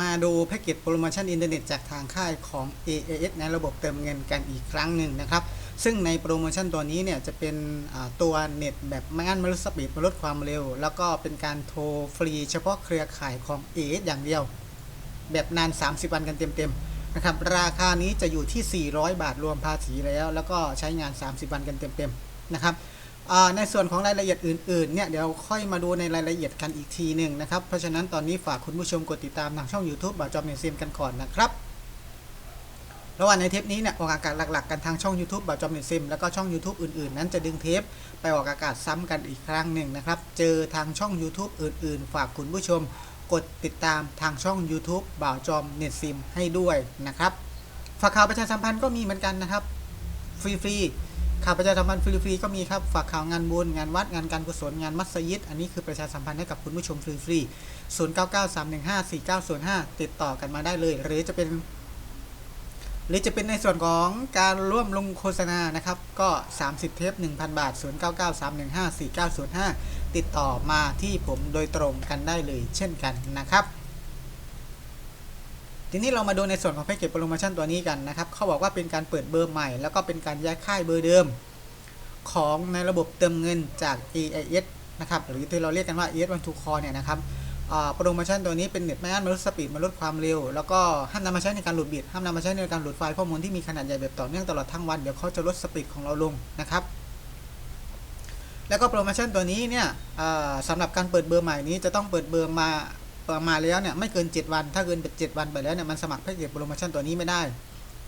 มาดูแพ็กเกจโปรโมชั่นอินเทอร์เน็ตจากทางค่ายของ AAS ในระบบเติมเงินกันอีกครั้งหนึ่งนะครับ ซึ่งในโปรโมชั่นตัวนี้เนี่ยจะเป็นตัวเน็ตแบบไม่อั้นไม่ลดสปีดม่ลดความเร็ว แล้วก็เป็นการโทรฟรีเฉพาะเครือข่ายของ AAS อย่างเดียว แบบนาน 30 วันกันเต็มๆนะครับราคานี้จะอยู่ที่ 400 บาทรวมภาษีแล้ว แล้วก็ใช้งาน 30 วันกันเต็มๆนะครับ ในส่วนของรายละเอียดอื่นๆเนี่ยเดี๋ยวค่อยมาดูในรายละเอียดกันอีกทีหนึ่งนะครับ เพราะฉะนั้นตอนนี้ฝากคุณผู้ชมกดติดตามทางช่อง YouTube บ่าวจอมเนซิมกันก่อนนะครับระหว่างในเทปนี้เนี่ยออกอากาศหลักๆกันทางช่อง YouTube บ่าวจอมเนซิมแล้วก็ช่อง YouTube อื่นๆ นั้นจะดึงเทปไปออกอากาศซ้ำกันอีกครั้งหนึ่งนะครับ เจอทางช่อง YouTube อื่นๆ ฝากคุณผู้ชมกดติดตามทางช่อง YouTube บ่าวจอมเน็ตซิมให้ด้วยนะครับฝากข่าวประชาสัมพันธ์ก็มีเหมือนกันนะครับฟรีๆ ข่าวประชาสัมพันธ์ฟรีๆก็มีครับ ฝากข่าวงานบุญงานวัดงานการกุศลงานมัสยิด อันนี้คือประชาสัมพันธ์ให้กับคุณผู้ชมฟรีๆ0 9 9 3 1 5 4 9 0 5ติดต่อกันมาได้เลย หรือจะเป็น หรือจะเป็นในส่วนของการร่วมลงโฆษณานะครับ ก็ 30 เทป 1,000 บาท 0 9 9 3 1 5 4 9 0 5 ติดต่อมาที่ผมโดยตรงกันได้เลย เช่นกันนะครับ ทีนี้เรามาดูในส่วนของแพ็กเกจโปรโมชั่นตัวนี้กันนะครับเขาบอกว่าเป็นการเปิดเบอร์ใหม่ แล้วก็เป็นการย้ายค่ายเบอร์เดิม ของในระบบเติมเงินจาก AIS นะครับหรือที่เราเรียกกันว่า AIS One to Call เนี่ยนะครับโปรโมชั่นตัวนี้เป็นเน็ตไม่อั้นม่ลดสปีดมาลดความเร็ว แล้วก็ห้ามนำมาใช้ในการหลุดบิตห้ามนำมาใช้ในการหลุดไฟล์ข้อมูลที่มีขนาดใหญ่แบบต่อเนื่องตลอดทั้งวันเดี๋ยวเขาจะลดสปีดของเราลงนะครับแล้วก็โปรโมชั่นตัวนี้เนี่ยสำหรับการเปิดเบอร์ใหม่นี้จะต้องเปิดเบอร์มา มาแล้วเนี่ยไม่เกิน 7 วัน ถ้าเกินเป็น7วันไปแล้วเนี่ยมันสมัครแพ็กเกจโปรโมชั่นตัวนี้ไม่ได้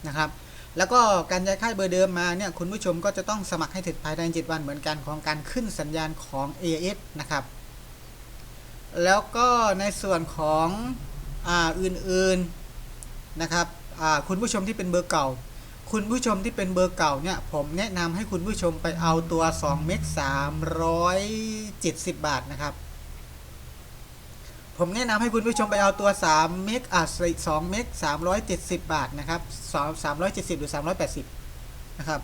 นะครับแล้วก็การย้ายค่ายเบอร์เดิมมาเนี่ยคุณผู้ชมก็จะต้องสมัครให้เสร็จภายใน 7 วันเหมือนกันของการขึ้นสัญญาณของ AIS นะครับ แล้วก็ในส่วนของอ่าอื่นๆนะครับอ่าคุณผู้ชมที่เป็นเบอร์เก่า คุณผู้ชมที่เป็นเบอร์เก่าเนี่ยผมแนะนำให้คุณผู้ชมไปเอาตัว2เมก370 บาทนะครับ ผมแนะนำให้คุณผู้ชมไปเอาตัว 3 เมกอะ2เมก370 บาทนะครับ370 หรือ 380 นะครับ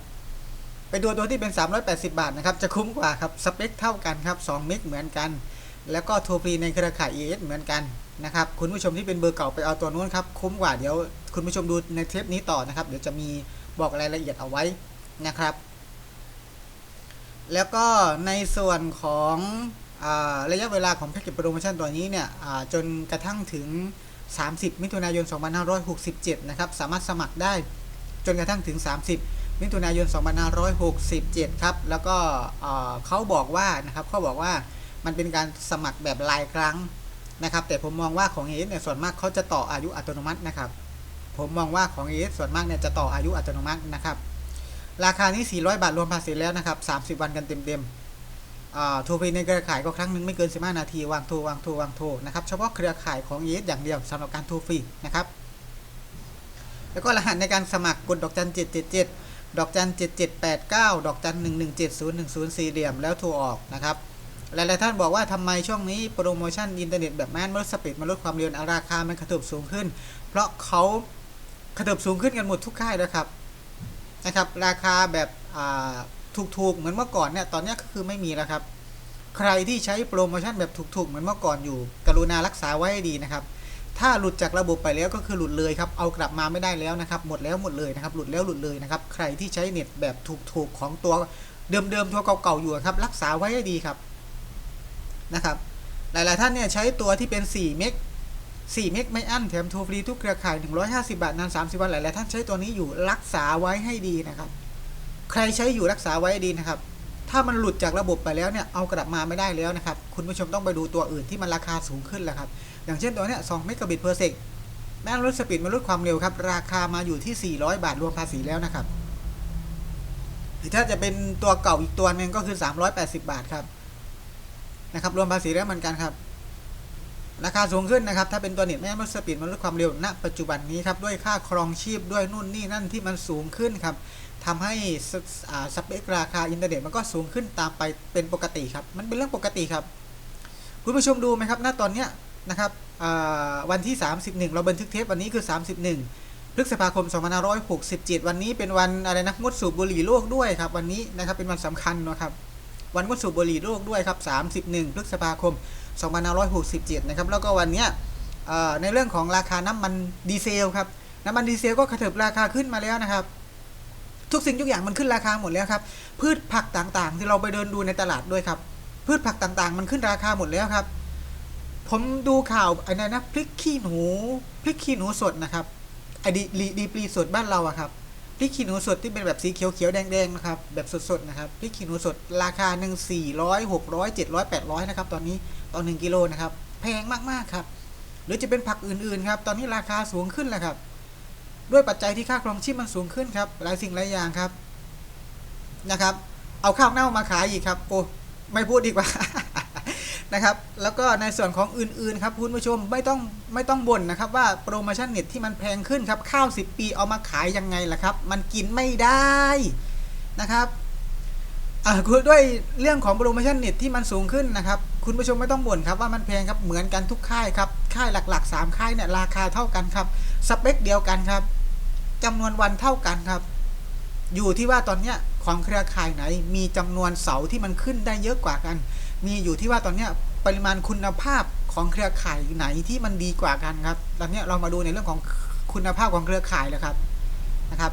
ไปดูตัวที่เป็น 380 บาทนะครับ จะคุ้มกว่าครับ สเปคเท่ากันครับ 2 เมกเหมือนกัน แล้วก็โทรฟรีในเครือข่าย ES เหมือนกันนะครับ คุณผู้ชมที่เป็นเบอร์เก่าไปเอาตัวนู้นครับ คุ้มกว่า เดี๋ยวคุณผู้ชมดูในเทปนี้ต่อนะครับ เดี๋ยวจะมีบอกรายละเอียดเอาไว้นะครับ แล้วก็ในส่วนของ ระยะเวลาของแพ็กเกจโปรโมชั่นตัวนี้เนี่ยจนกระทั่งถึง 30 มิถุนายน 2567 นะครับ สามารถสมัครได้จนกระทั่งถึง 30 มิถุนายน 2567 ครับ แล้วก็เขาบอกว่านะครับเขาบอกว่ามันเป็นการสมัครแบบรายครั้งนะครับ แต่ผมมองว่าของเอสเนี่ยส่วนมากเขาจะต่ออายุอัตโนมัตินะครับ ผมมองว่าของเอสส่วนมากเนี่ยจะต่ออายุอัตโนมัตินะครับ ราคานี้ 400 บาทรวมภาษีแล้วนะครับ 30 วันกันเต็มๆ ทรฟรีในเครือข่ายก็ครั้งหนึ่งไม่เกิน 15 นาที วางทรวางทรวางทรนะครับเฉพาะเครือข่ายของ ES อย่างเดียวสำหรับการทรฟรีนะครับ แล้วก็รหัสในการสมัครกดดอกจัน777ดเจ็ดเจ็ดดอกจัน7789ดแปดเก้าดอกจัน1170104สี่เหลี่ยมแล้วทรออกนะครับหลายๆท่านบอกว่าทำไมช่วงนี้โปรโมชั่นอินเทอร์เน็ตแบบแมนลดสปีดมันลดความเร็วราคามันกระเถิบสูงขึ้น เพราะเขากระเถิบสูงขึ้นกันหมดทุกค่ายแล้วครับนะครับ ราคาแบบอ่า ถูกๆ เหมือนเมื่อก่อนเนี่ยตอนนี้ก็คือไม่มีแล้วครับ ใครที่ใช้โปรโมชั่นแบบถูกๆ เหมือนเมื่อก่อนอยู่ กรุณารักษาไว้ให้ดีนะครับ ถ้าหลุดจากระบบไปแล้วก็คือหลุดเลยครับเอากลับมาไม่ได้แล้วนะครับ หมดแล้วหมดเลยนะครับ หลุดแล้วหลุดเลยนะครับ ใครที่ใช้เน็ตแบบถูกๆของตัวเดิมๆตัวเก่าๆอยู่ครับ รักษาไว้ให้ดีครับนะครับ หลายๆท่านเนี่ยใช้ตัวที่เป็น4เมก4เมกไม่อั้นแถมโทรฟรีทุกเครือข่าย 150 บาทนาน 30 วัน หลาย ๆ ท่านใช้ตัวนี้อยู่รักษาไว้ให้ดีนะครับ ใครใช้อยู่รักษาไว้ดีนะครับ ถ้ามันหลุดจากระบบไปแล้วเนี่ยเอากลับมาไม่ได้แล้วนะครับ คุณผู้ชมต้องไปดูตัวอื่นที่มันราคาสูงขึ้นแล้วครับ อย่างเช่นตัวเนี้ย2เมกะบิตเพอร์เซกแม่งลดสปีดมาลดความเร็วครับราคามาอยู่ที่ 400 บาทรวมภาษีแล้วนะครับหรือถ้าจะเป็นตัวเก่าอีกตัวหนึ่งก็คือ 380 บาทครับนะครับรวมภาษีแล้วเหมือนกันครับ ราคาสูงขึ้นนะครับ ถ้าเป็นตัวเน็ตไม่ลดสปีดมันลดความเร็วณปัจจุบันนี้ครับด้วยค่าครองชีพด้วยนู่นนี่นั่นที่มันสูงขึ้นครับ ทำให้สอ่าสเปคราคาอินเทอร์เน็ตมันก็สูงขึ้นตามไปเป็นปกติครับ มันเป็นเรื่องปกติครับ คุณผู้ชมดูไหมครับ ณ ตอนเนี้ยนะครับอ่าวันที่ 31 เราบันทึกเทปวันนี้คือ 31 พฤษภาคม 2567 วันนี้เป็นวันอะไรนะงดสูบบุหรี่โลกด้วยครับ วันนี้นะครับเป็นวันสำคัญนะครับ วันงดสูบบุหรี่โลกด้วยครับ 31 พฤษภาคม 2567 นะครับ แล้วก็วันเนี้ยในเรื่องของราคาน้ำมันดีเซลครับ น้ำมันดีเซลก็กระเถิบราคาขึ้นมาแล้วนะครับ ทุกสิ่งทุกอย่างมันขึ้นราคาหมดแล้วครับ พืชผักต่างๆ ที่เราไปเดินดูในตลาดด้วยครับ พืชผักต่างๆ มันขึ้นราคาหมดแล้วครับ ผมดูข่าวไอ้นั่นนะพริกขี้หนูพริกขี้หนูสดนะครับไอ้ดีดีดีปลีสดบ้านเราอะครับพริกขี้หนูสดที่เป็นแบบสีเขียวเขียวๆแดงๆนะครับแบบสดๆนะครับพริกขี้หนูสดราคาหนึ่งสี่ร้อยหกร้อยเจ็ดร้อยแปดร้อยนะครับตอนนี้ต่อหนึ่งกิโลนะครับแพงมากๆครับ หรือจะเป็นผักอื่นๆครับ ตอนนี้ราคาสูงขึ้นแหละครับ ด้วยปัจจัยที่ค่าครองชีพมันสูงขึ้นครับ หลายสิ่งหลายอย่างครับนะครับ เอาข้าวเน่ามาขายอีกครับโอ้ไม่พูดดีกว่านะครับ แล้วก็ในส่วนของอื่นๆครับคุณผู้ชมไม่ต้องไม่ต้องบ่นนะครับ ว่าโปรโมชั่นเน็ตที่มันแพงขึ้นครับข้าว 10 ปีเอามาขายยังไงล่ะครับ มันกินไม่ได้นะครับอ่าด้วยเรื่องของโปรโมชั่นเน็ตที่มันสูงขึ้นนะครับ คุณผู้ชมไม่ต้องบ่นครับว่ามันแพงครับเหมือนกันทุกค่ายครับค่ายหลัก ๆ 3 ค่ายเนี่ยราคาเท่ากันครับสเปคเดียวกันครับจำนวนวันเท่ากันครับ อยู่ที่ว่าตอนเนี้ยของเครือข่ายไหน มีจำนวนเสาที่มันขึ้นได้เยอะกว่ากัน มีอยู่ที่ว่าตอนเนี้ยปริมาณคุณภาพของเครือข่ายไหนที่มันดีกว่ากันครับตอนเนี้ยเรามาดูในเรื่องของคุณภาพของเครือข่ายแล้วครับนะครับ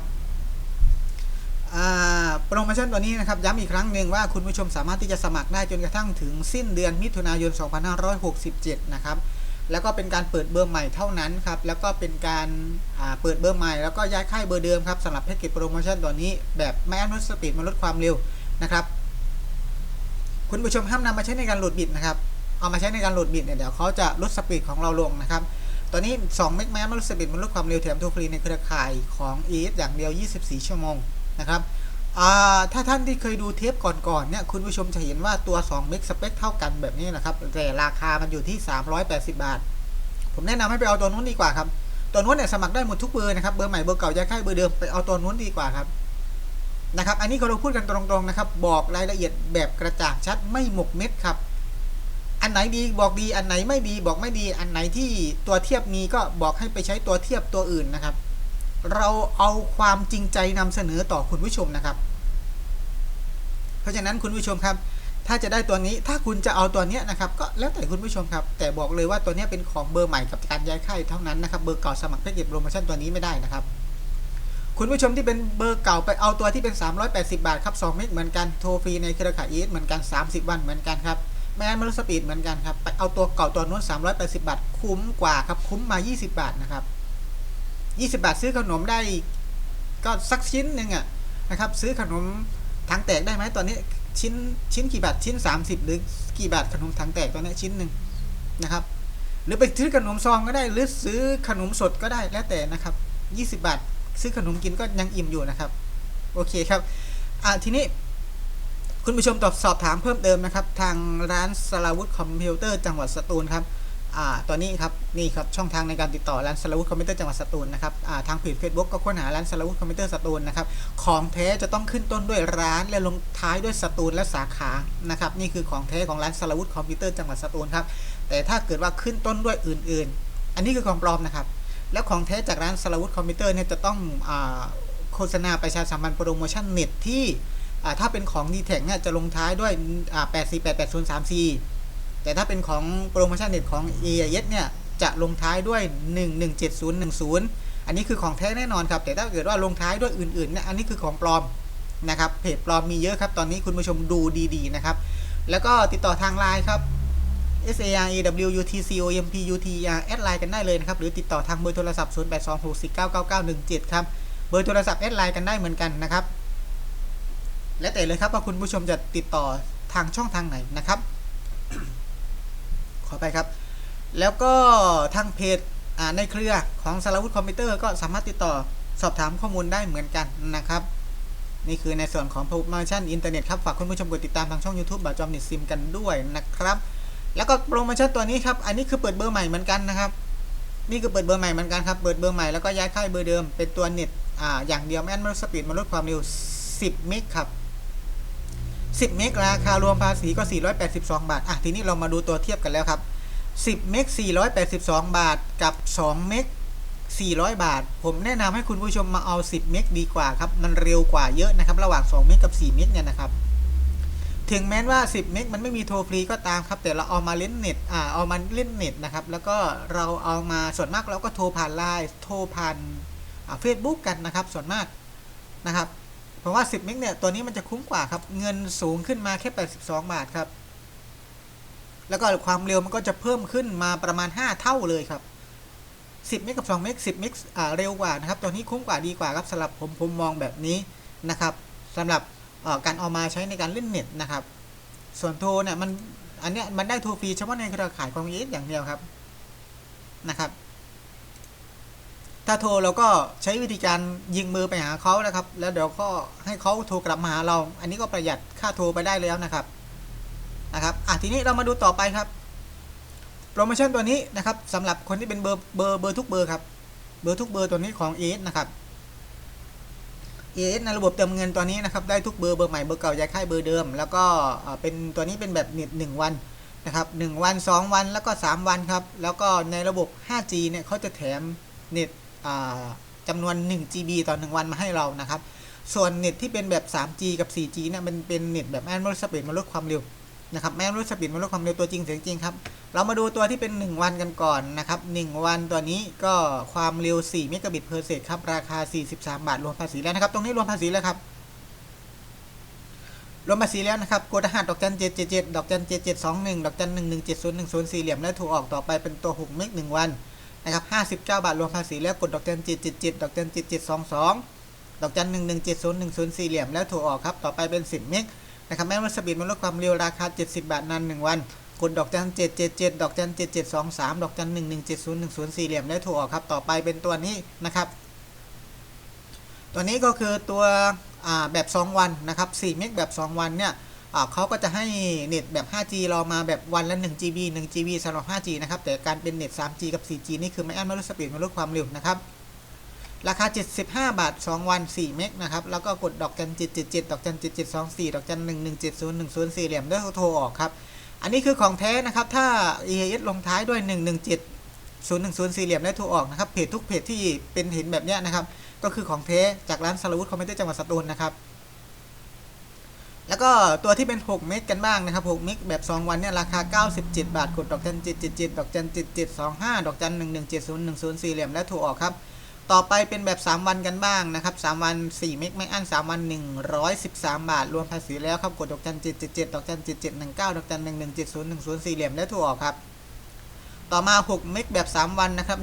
โปรโมชั่นตัวนี้นะครับย้ำอีกครั้งหนึ่งว่าคุณผู้ชมสามารถที่จะสมัครได้จนกระทั่งถึงสิ้นเดือนมิถุนายน 2567 นะครับแล้วก็เป็นการเปิดเบอร์ใหม่เท่านั้นครับแล้วก็เป็นการเปิดเบอร์ใหม่แล้วก็ย้ายค่ายเบอร์เดิมครับสำหรับแพ็กเกจโปรโมชั่นตัวนี้แบบไม่อันลดสปีดมาลดความเร็วนะครับ คุณผู้ชมห้ามนำมาใช้ในการโหลดบิตนะครับเอามาใช้ในการโหลดบิตเนี่ยเดี๋ยวเขาจะลดสปีดของเราลงนะครับตอนนี้2เมกแมสมาลดสปีดมันลดความเร็วแถมทรฟรีในเครือข่ายของ e ออย่างเดียว 24 ชั่วโมง นะครับถ้าท่านที่เคยดูเทปก่อนๆเนี่ยคุณผู้ชมจะเห็นว่าตัว2เมกสเปคเท่ากันแบบนี้นะครับ แต่ราคามันอยู่ที่ 380 บาท ผมแนะนำให้ไปเอาตัวนู้นดีกว่าครับ ตัวนู้นเนี่ยสมัครได้หมดทุกเบอร์นะครับ เบอร์ใหม่เบอร์เก่าย้ายค่ายเบอร์เดิมไปเอาตัวนู้นดีกว่าครับนะครับ อันนี้เราพูดกันตรงๆนะครับ บอกรายละเอียดแบบกระจ่างชัดไม่หมกเม็ดครับ อันไหนดีบอกดี อันไหนไม่ดีบอกไม่ดี อันไหนที่ตัวเทียบมีก็บอกให้ไปใช้ตัวเทียบตัวอื่นนะครับ เราเอาความจริงใจนำเสนอต่อคุณผู้ชมนะครับ เพราะฉะนั้นคุณผู้ชมครับ ถ้าจะได้ตัวนี้ถ้าคุณจะเอาตัวเนี้ยนะครับ ก็แล้วแต่คุณผู้ชมครับ แต่บอกเลยว่าตัวเนี้ยเป็นของเบอร์ใหม่กับการย้ายค่ายเท่านั้นนะครับเบอร์เก่าสมัครแพ็กเกจโปรโมชั่นตัวนี้ไม่ได้นะครับ คุณผู้ชมที่เป็นเบอร์เก่าไปเอาตัวที่เป็น 380 บาทครับ2เมกเหมือนกันโทรฟรีในเครือข่าย ES เหมือนกัน 30 วันเหมือนกันครับไม่งั้นมลสปีดเหมือนกันครับไปเอาตัวเก่าตัวนู้น380 บาท คุ้มกว่าครับคุ้มมา 20 บาทนะครับ 20 บาทซื้อขนมได้ก็สักชิ้นหนึ่งอะนะครับ ซื้อขนมถังแตกได้ไหมตอนนี้ชิ้นชิ้นกี่บาทชิ้น 30 หรือกี่บาทขนมถังแตกตอนนี้ชิ้นหนึ่งนะครับ หรือไปซื้อขนมซองก็ได้ หรือซื้อขนมสดก็ได้แล้วแต่นะครับ 20 บาท ซื้อขนมกินก็ยังอิ่มอยู่นะครับ โอเคครับอ่าทีนี้คุณผู้ชมตอบสอบถามเพิ่มเติมนะครับ ทางร้านสลาวุธคอมพิวเตอร์จังหวัดสตูลครับอ่าตอนนี้ครับ นี่ครับช่องทางในการติดต่อร้านสลาวุธคอมพิวเตอร์จังหวัดสตูลนะครับทางเพจ Facebook ก็ค้นหาร้านสลาวุธคอมพิวเตอร์สตูลนะครับของแท้จะต้องขึ้นต้นด้วยร้านและลงท้ายด้วยสตูลและสาขานะครับนี่คือของแท้ของร้านสลาวุธคอมพิวเตอร์จังหวัดสตูลครับแต่ถ้าเกิดว่าขึ้นต้นด้วยอื่น ๆ อันนี้คือของปลอมนะครับแล้วของแท้จากร้านสลาวุธคอมพิวเตอร์เนี่ยจะต้องอโฆษณาประชาสัมพันธ์โปรโมชั่นเน็ตที่ถ้าเป็นของ d t แทเนี่ยจะลงท้ายด้วย848803แต่ถ้าเป็นของโปรโมชั่นเน็ตของ a i s เนี่ย จะลงท้ายด้วย 117010 อันนี้คือของแท้แน่นอนครับ แต่ถ้าเกิดว่าลงท้ายด้วยอื่นๆเนี่ยอันนี้คือของปลอมนะครับเพจปลอมมีเยอะครับ ตอนนี้คุณผู้ชมดูดีๆนะครับ แล้วก็ติดต่อทางไลน์ครับ S A R E W U T C O M P U T R แอดไลน์กันได้เลยนะครับ หรือติดต่อทางเบอร์โทรศัพท์ 0 8 2 6 4 9 9 9 1 7 ครับ เบอร์โทรศัพท์แอดไลน์กันได้เหมือนกันนะครับ และแต่เลยครับว่าคุณผู้ชมจะติดต่อทางช่องทางไหนนะครับ ขอไปครับ แล้วก็ทางเพจในเครือของสารวุฒิคอมพิวเตอร์ก็สามารถติดต่อสอบถามข้อมูลได้เหมือนกันนะครับ นี่คือในส่วนของโปรโมชั่นอินเทอร์เน็ตครับ ฝากคุณผู้ชมกดติดตามทางช่อง YouTube บ่าวจอมน็ตซิมกันด้วยนะครับ แล้วก็โปรโมชั่นตัวนี้ครับ อันนี้คือเปิดเบอร์ใหม่เหมือนกันนะครับนี่คือเปิดเบอร์ใหม่เหมือนกันครับ เปิดเบอร์ใหม่แล้วก็ย้ายค่ายเบอร์เดิม เป็นตัวเน็ตอ่า อย่างเดียวไม่อันไม่ลดสปีดมันลดความเร็ว 10 เมกครับ 10 เมกราคารวมภาษีก็ 482 บาท อะ ทีนี้เรามาดูตัวเทียบกันแล้วครับ 10 เมก 482 บาท กับ 2 เมก 400 บาท ผมแนะนำให้คุณผู้ชมมาเอา 10 เมกดีกว่าครับ มันเร็วกว่าเยอะนะครับ ระหว่าง 2 เมกกับ 4 เมกเนี่ยนะครับ ถึงแม้ว่า 10 เมกมันไม่มีโทรฟรีก็ตามครับ แต่เราเอามาเล่นเน็ต อ่า เอามาเล่นเน็ตนะครับ แล้วก็เราเอามาส่วนมากเราก็โทรผ่านไลน์โทรผ่านอ่าเฟซบุ๊กกันนะครับ ส่วนมากนะครับ เพราะว่า 10 เมกเนี่ย ตัวนี้มันจะคุ้มกว่าครับ เงินสูงขึ้นมาแค่ 82 บาทครับ แล้วก็ความเร็วมันก็จะเพิ่มขึ้นมาประมาณ 5 เท่าเลยครับ 10เมกกับ2เมก10เมกอ่าเร็วกว่านะครับ ตัวนี้คุ้มกว่าดีกว่าครับสำหรับผมผมมองแบบนี้นะครับสำหรับการเอามาใช้ในการเล่นเน็ตนะครับ ส่วนโทรเนี่ยมันอันเนี้ยมันได้โทรฟรีเฉพาะในเครือข่ายของเอสอย่างเดียวครับนะครับ ถ้าโทรเราก็ใช้วิธีการยิงมือไปหาเขานะครับ แล้วเดี๋ยวก็ให้เขาโทรกลับมาหาเรา อันนี้ก็ประหยัดค่าโทรไปได้แล้วนะครับ นะครับอะทีนี้เรามาดูต่อไปครับโปรโมชั่นตัวนี้นะครับสำหรับคนที่เป็นเบอร์เบอร์เบอร์ทุกเบอร์ครับเบอร์ทุกเบอร์ตัวนี้ของเอสนะครับ AS ในระบบเติมเงินตัวนี้นะครับได้ทุกเบอร์เบอร์ใหม่เบอร์เก่าย้ายค่ายเบอร์เดิม แล้วก็เป็นตัวนี้เป็นแบบเน็ต1วันนะครับ1วัน 2 วันแล้วก็ 3 วันครับ แล้วก็ในระบบ 5G เนี่ยเขาจะแถมเน็ตจำนวน 1 GB ต่อ 1 วันมาให้เรานะครับ ส่วนเน็ตที่เป็นแบบ 3G กับ 4G เนี่ยมันเป็นเน็ตแบบแอนดรอยสปีดมาลดความเร็ว นะครับแอนดรอยสปีดมาลดความเร็วตัวจริงเสียงจริงครับ เรามาดูตัวที่เป็น 1 วันกันก่อนนะครับ1วันตัวนี้ก็ความเร็ว4เมกะบิตเพอร์เซกครับราคา 43 บาทรวมภาษีแล้วนะครับ ตรงนี้รวมภาษีแล้วครับ รวมภาษีแล้วนะครับกดรหัสดอกจัน777ดอกจัน7721ดอกจัน117010สี่เหลี่ยมและถูกออกต่อไปเป็นตัว6เมก1วันนะครับ59บาทรวมภาษีแล้วกดดอกจัน777ดอกจัน7722ดอกจัน117010สี่เหลี่ยมแล้วถูกออกครับต่อไปเป็น10เมก นะครับแม้ว่าสปีดมันลดความเร็วราคา 70 บาทนาน1วันกดดอกจัน777ดอกจัน7723ดอกจัน117010สี่เหลี่ยมได้ถูกออกครับ ต่อไปเป็นตัวนี้นะครับ ตัวนี้ก็คือตัวแบบ 2 วันนะครับ4เมกแบบ 2 วันเนี่ยเขาก็จะให้เน็ตแบบ 5G เรามาแบบวันละ 1 GB 1 GB สำหรับ 5G นะครับ แต่การเป็นเน็ต 3G กับ 4G นี่คือไม่อั้นไม่ลดสปีดไม่ลดความเร็วนะครับ ราคา 75 บาท 2 วัน 4 เมกนะครับ แล้วก็กดดอกจัน777 ดอกจัน7724 ดอกจัน117010สี่เหลี่ยมด้วโทรออกครับ อันนี้คือของแท้นะครับ ถ้า EAS ลงท้ายด้วย 117 010สี่เหลี่ยมได้โทรออกนะครับ เพจทุกเพจที่เป็นเห็นแบบเนี้ยนะครับ ก็คือของแท้จากร้านสารวุฒิคอมพิวเตอร์จังหวัดสตูลนะครับ แล้วก็ตัวที่เป็น 6 เมกกันบ้างนะครับ 6 เมกแบบ 2 วันเนี่ยราคา 97 บาท กดดอกจัน777 ดอกจัน7725 ดอกจัน117010สี่เหลี่ยมและโทรออกครับ ต่อไปเป็นแบบ 3 วันกันบ้างนะครับ 3 วัน 4 เมกไม่อั้น3 วัน 113 บาท รวมภาษีแล้วครับ กดดอกจัน777ดอกจัน7719ดอกจัน117010สี่เหลี่ยมและถูกออกครับ ต่อมา 6 เมกแบบ 3 วันนะครับ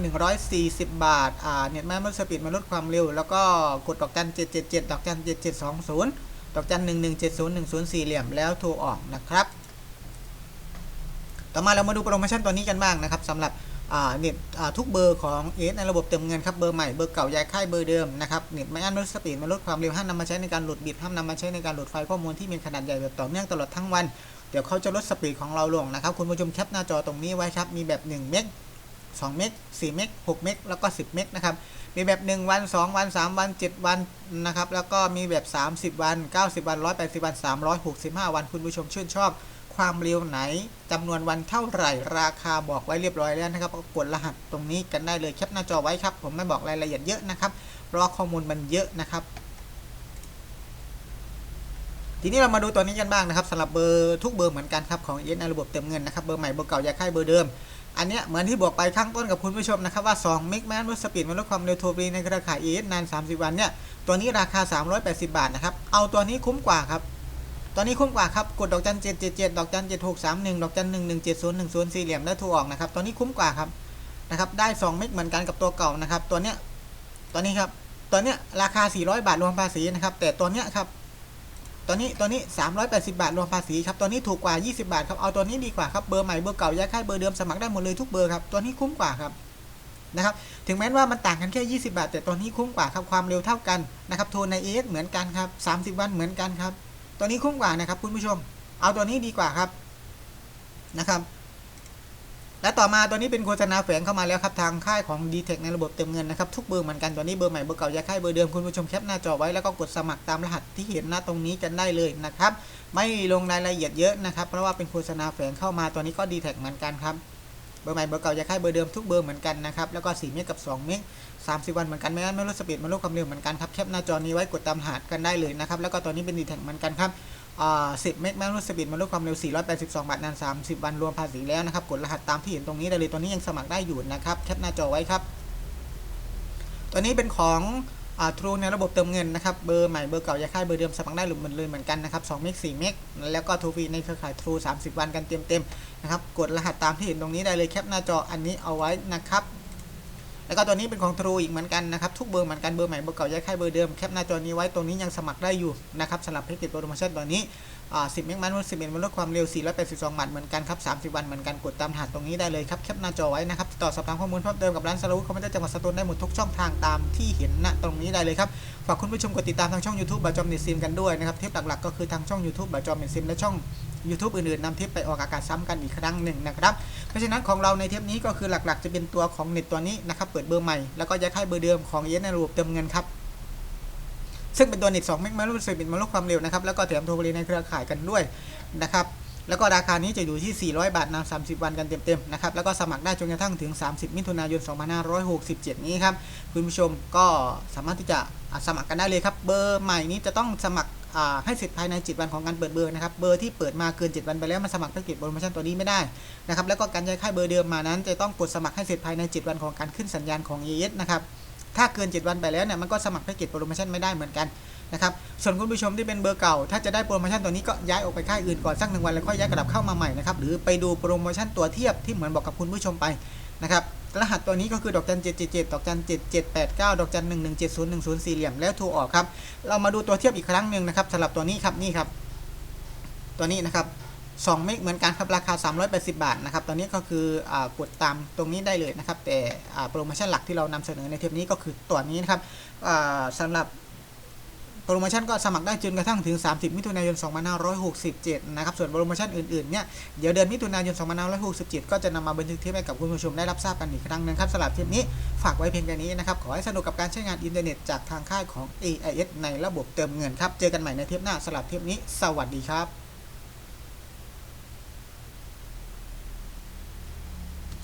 140 บาท อ่า เน็ตแม่มดสปีดมาลดความเร็ว แล้วก็กดดอกจัน777ดอกจัน7720ดอกจัน117010สี่เหลี่ยมแล้วโทรออกนะครับ ต่อมาเรามาดูโปรโมชั่นตัวนี้กันบ้างนะครับสำหรับ เน็ตทุกเบอร์ของเอสในระบบเติมเงินครับเบอร์ใหม่เบอร์เก่าย้ายค่ายเบอร์เดิมนะครับเน็ตไม่อั้นลดสปีดมาลดความเร็วห้ามนำมาใช้ในการโหลดบิตห้ามนำมาใช้ในการโหลดไฟล์ข้อมูลที่มีขนาดใหญ่แบบต่อเนื่องตลอดทั้งวัน เดี๋ยวเขาจะลดสปีดของเราลงนะครับคุณผู้ชมแคปหน้าจอตรงนี้ไว้ครับมีแบบ 1 เมก2 เมก4เมก6เมกแล้วก็ 10 เมกนะครับมีแบบ 1 วัน 2 วัน 3 วัน 7 วันนะครับแล้วก็มีแบบ 30 วัน 90 วัน 180 วัน 365 วัน คุณผู้ชมชื่นชอบ ความเร็วไหนจำนวนวันเท่าไหร่ราคาบอกไว้เรียบร้อยแล้วนะครับก็กดรหัสตรงนี้กันได้เลยแคปหน้าจอไว้ครับ ผมไม่บอกรายละเอียดเยอะนะครับเพราะข้อมูลมันเยอะนะครับ ทีนี้เรามาดูตัวนี้กันบ้างนะครับสำหรับเบอร์ทุกเบอร์เหมือนกันครับของเอสในระบบเต็มเงินนะครับเบอร์ใหม่เบอร์เก่ายาค่ายเบอร์เดิมอันเนี้ยเหมือนที่บอกไปข้างต้นกับคุณผู้ชมนะครับว่า2 m มกแมนลดสปีดมันลดความเร็วโทรฟรีในเครือข่ายเอสนาน 30 วันเนี่ยตัวนี้ราคา 380 บาทนะครับเอาตัวนี้คุ้มกว่าครับ ตอนนี้คุ้มกว่าครับกดดอกจัน777ดเจ็ดเจ็ดดอกจัน7631ดอกจัน117010สี่เหลี่ยมแล้วถูกออกนะครับตัวนี้คุ้มกว่าครับนะครับได้ 2 เม็กเหมือนกันกับตัวเก่านะครับ ตัวเนี้ยตัวนี้ครับตัวเนี้ยราคา 400 บาทรวมภาษีนะครับ แต่ตัวเนี้ยครับตัวนี้ตัวนี้ 380 บาทรวมภาษีครับตัวนี้ถูกกว่า 20 บาทครับเอาตัวนี้ดีกว่าครับเบอร์ใหม่เบอร์เก่าย้ายค่ายเบอร์เดิมสมัครได้หมดเลยทุกเบอร์ครับตัวนี้คุ้มกว่าครับนะครับ ถึงแม้ว่ามันต่างกันแค่ 20 บาท แต่ตัวนี้คุ้มกว่าครับความเร็วเท่ากันนะครับโทรในเอสเหมือนกันครับ 30 วันเหมือนกันครับ ตัวนี้คุ้มกว่านะครับคุณผู้ชม เอาตัวนี้ดีกว่าครับนะครับ และต่อมาตัวนี้เป็นโฆษณาแฝงเข้ามาแล้วครับทางค่ายของ d t แทในระบบเติมเงินนะครับทุกเบอร์เหมือนกันตัวนี้เบอร์ใหม่เบอร์เก่าย้ายค่ายเบอร์เดิมคุณผู้ชมแคปหน้าจอไว้แล้วก็กดสมัครตามรหัสที่เห็นหน้าตรงนี้กันได้เลยนะครับ ไม่ลงรายละเอียดเยอะนะครับเพราะว่าเป็นโฆษณาแฝงเข้ามาตัวนี้ก็ d t แทเหมือนกันครับเบอร์ใหม่เบอร์เก่าย้ายค่ายเบอร์เดิมทุกเบอร์เหมือนกันนะครับแล้วก็4เมกกับ2เมก 30 วันเหมือนกันไม่งั้นไม่ลดสปีดไม่ลดความเร็วเหมือนกันครับแคปหน้าจอนี้ไว้กดตามหัสกันได้เลยนะครับแล้วก็ตัวนี้เป็น d t แท็กเหมือนกันครับอ่า10เมกแมกนัสสปีดมันลดความเร็ว 482 บาทนาน 30 วันรวมภาษีแล้วนะครับ กดรหัสตามที่เห็นตรงนี้ได้เลยตัวนี้ยังสมัครได้อยู่นะครับแคปหน้าจอไว้ครับ ตัวนี้เป็นของทรูในระบบเติมเงินนะครับ เบอร์ใหม่เบอร์เก่าอย่าค่ายเบอร์เดิมสมัครได้หรือเหมือนเลยเหมือนกันนะครับ2เมก4เมกแล้วก็ทูฟีในเครือข่ายทรู30 วันกันเต็มๆนะครับ กดรหัสตามที่เห็นตรงนี้ได้เลยแคปหน้าจออันนี้เอาไว้นะครับ แล้วก็ตัวนี้เป็นของ True อีกเหมือนกันนะครับทุกเบอร์เหมือนกันเบอร์ใหม่เบอร์เก่าย้ายค่ายเบอร์เดิมแคปหน้าจอนี้ไว้ตัวนี้ยังสมัครได้อยู่นะครับสำหรับแพ็กเกจโปรโมชั่นตัวนี้อ่า10เมกมัน11มันลดความเร็ว 482บาทเหมือนกันครับ 30 วันเหมือนกัน กดตามหัสตรงนี้ได้เลยครับ แคปหน้าจอไว้นะครับติดต่อสอบถามข้อมูลเพิ่มเติมกับร้านสารวุฒิคอมพิวเตอร์จังหวัดสตูลได้หมดทุกช่องทางตามที่เห็นณตรงนี้ได้เลยครับ ฝากคุณผู้ชมกดติดตามทางช่อง YouTube บาจอมเน็ตซิมกันด้วยนะครับเทปหลักๆก็คือทางช่อง YouTube บาจอมเน็ตซิมและช่อง YouTube อื่นๆนำเทปไปออกอากาศซ้ำกันอีกครั้งหนึ่งนะครับ เพราะฉะนั้นของเราในเทปนี้ก็คือหลักๆ จะเป็นตัวของเน็ตตัวนี้นะครับ เปิดเบอร์ใหม่ แล้วก็ย้ายค่ายเบอร์เดิมของเอในระบบเติมเงินครับ ซึ่งเป็นตัวเน็ต2เมกะบิตเซบิตมาลดความเร็วนะครับ แล้วก็แถมโทรบริในเครือข่ายกันด้วยนะครับแล้วก็ราคานี้จะอยู่ที่ 400 บาทนาน30 วันกันเต็มๆ นะครับ แล้วก็สมัครได้จนกระทั่งถึง 30 มิถุนายน 2567 นี้ครับ คุณผู้ชมก็สามารถที่จะสมัครกันได้เลยครับ เบอร์ใหม่นี้จะต้องสมัคร ให้เสร็จภายใน 7 วันของการเปิดเบอร์นะครับ เบอร์ที่เปิดมาเกิน 7 วันไปแล้วมาสมัครแพ็กเกจโปรโมชั่นตัวนี้ไม่ได้นะครับ แล้วก็การย้ายค่ายเบอร์เดิมมานั้น จะต้องกดสมัครให้เสร็จภายใน 7 วันของการขึ้นสัญญาณของ AS นะครับ ถ้าเกิน 7 วันไปแล้วเนี่ย มันก็สมัครแพ็กเกจโปรโมชั่นไม่ได้เหมือนกันนะครับ ส่วนคุณผู้ชมที่เป็นเบอร์เก่า ถ้าจะได้โปรโมชั่นตัวนี้ก็ย้ายออกไปค่ายอื่นก่อนสักหนึ่งวันแล้วค่อยย้ายกลับเข้ามาใหม่นะครับ หรือไปดูโปรโมชั่นตัวเทียบที่เหมือนบอกกับคุณผู้ชมไปนะครับ รหัสตัวนี้ก็คือดอกจันเจ็ดเจ็ดเจ็ดดอกจันเจ็ดเจ็ดแปดเก้าดอกจันหนึ่งหนึ่งเจ็ดศูนย์หนึ่งศูนย์สี่เหลี่ยมแล้วทูออกครับเรามาดูตัวเทียบอีกครั้งหนึ่งนะครับสำหรับตัวนี้ครับนี่ครับ ตัวนี้นะครับ2เมกเหมือนกันครับราคา 380 บาทนะครับตัวนี้ก็คืออกดตามตรงนี้ได้เลยนะครับ แต่โปรโมชั่นหลักที่เรานำเสนอในเทปนี้ก็คือตัวนี้นะครับอ่าสำหรับ โปรโมชั่นก็สมัครได้จนกระทั่งถึง 30 มิถุนายน 2567 นะครับ ส่วนโปรโมชั่นอื่นๆ เนี่ย เดี๋ยวเดือนมิถุนายน 2567 ก็จะนำมาบันทึกเทปให้กับคุณผู้ชมได้รับทราบกันอีกครั้งหนึงครับสำหรับเทปนี้ฝากไว้เพียงแค่นี้นะครับ ขอให้สนุกกับการใช้งานอินเทอร์เน็ตจากทางค่ายของ AIS ในระบบเติมเงินครับ เจอกันใหม่ในเทปหน้าสำหรับเทปนี้ สวัสดีครับ